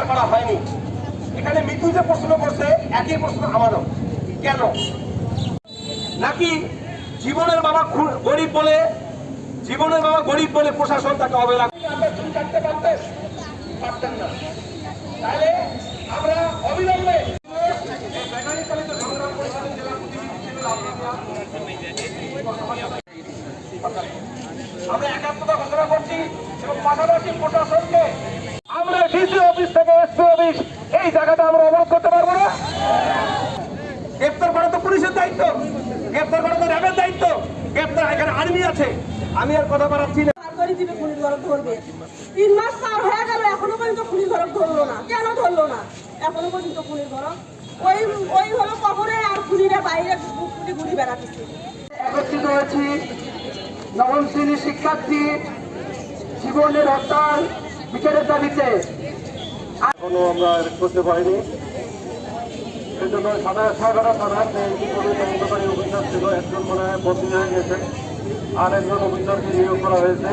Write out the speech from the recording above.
গ্রেপ্তার করা হয়নি। এখানে মৃত্যু যে প্রশ্ন করছে, একই প্রশ্ন আমারও। কেন? নাকি জীবনের বাবা গরিব বলে, জীবনের বাবা গরিব বলে প্রশাসন তাকে পারতেন না। আমরা অবিলম্বে আমরা একাত্মতা ঘোষণা করছি এবং পাশাপাশি প্রশাসনকে অফিস এই জায়গাটা আমরা অবরোধ করতে পারব না। গ্রেপ্তার করা তো পুলিশের দায়িত্ব। গ্রেপ্তার করা তো র্যাবের দায়িত্ব। গ্রেপ্তার এখানে আর্মি আছে। আমি আর কথা বাড়াচ্ছি না। দিবে ধরবে? তিন মাস পার হয়ে গেল এখনও পর্যন্ত খুনির ঘরক ধরলো না। কেন ধরলো না? এখনও পর্যন্ত খুনির ঘরক ওই ওই হলো কবরে আর খুনিরা বাইরে ঘুরে ঘুরে বেড়াতেছে একত্রিত হয়েছি নবম শ্রেণির শিক্ষার্থী জীবনের হত্যার বিচারের দাবিতে। এখনও আমরা করতে পারিনি। সেজন্য সাদা সাগরা থানা তদন্তকারী অফিসার ছিল। একজন মনে হয় বদলি হয়ে গেছে। আর একজন অফিসারকে নিয়োগ করা হয়েছে।